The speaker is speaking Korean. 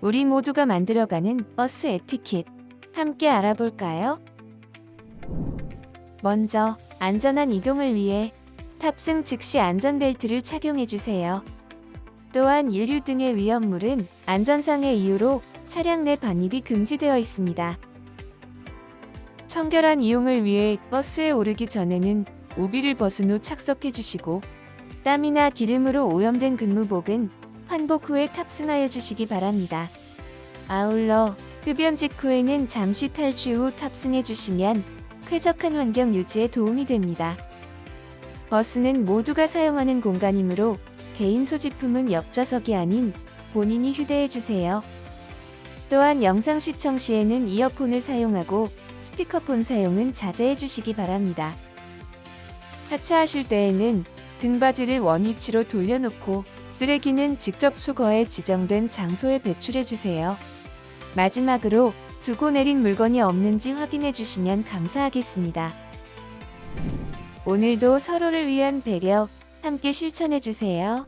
우리 모두가 만들어가는 버스 에티켓 함께 알아볼까요? 먼저 안전한 이동을 위해 탑승 즉시 안전벨트를 착용해 주세요. 또한 유류 등의 위험물은 안전상의 이유로 차량 내 반입이 금지되어 있습니다. 청결한 이용을 위해 버스에 오르기 전에는 우비를 벗은 후 착석해 주시고 땀이나 기름으로 오염된 근무복은 환복 후에 탑승하여 주시기 바랍니다. 아울러 흡연 직후에는 잠시 탈취 후 탑승해 주시면 쾌적한 환경 유지에 도움이 됩니다. 버스는 모두가 사용하는 공간이므로 개인 소지품은 옆좌석이 아닌 본인이 휴대해 주세요. 또한 영상 시청 시에는 이어폰을 사용하고 스피커폰 사용은 자제해 주시기 바랍니다. 하차하실 때에는 등받이를 원위치로 돌려놓고 쓰레기는 직접 수거해 지정된 장소에 배출해 주세요. 마지막으로 두고 내린 물건이 없는지 확인해 주시면 감사하겠습니다. 오늘도 서로를 위한 배려 함께 실천해 주세요.